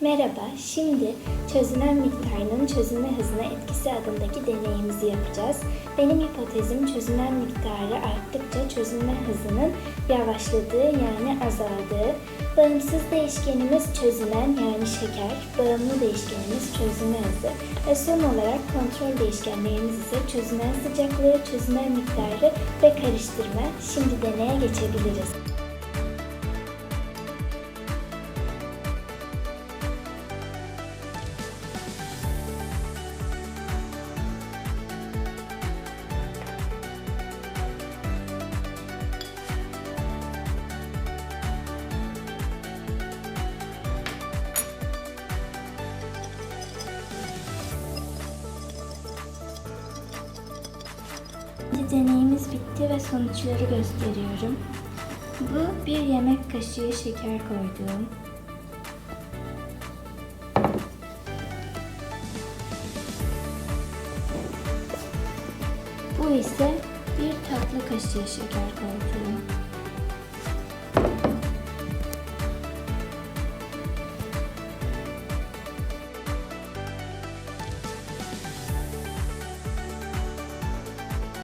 Merhaba, şimdi çözünen miktarının çözünme hızına etkisi adındaki deneyimizi yapacağız. Benim hipotezim çözünen miktarı arttıkça çözünme hızının yavaşladığı yani azaldığı. Bağımsız değişkenimiz çözünen yani şeker, bağımlı değişkenimiz çözünme hızı ve son olarak kontrol değişkenlerimiz ise çözünen sıcaklığı, çözünen miktarı ve karıştırma. Şimdi deneye geçebiliriz. Deneyimiz bitti ve sonuçları gösteriyorum. Bu bir yemek kaşığı şeker koyduğum. Bu ise bir tatlı kaşığı şeker koyduğum.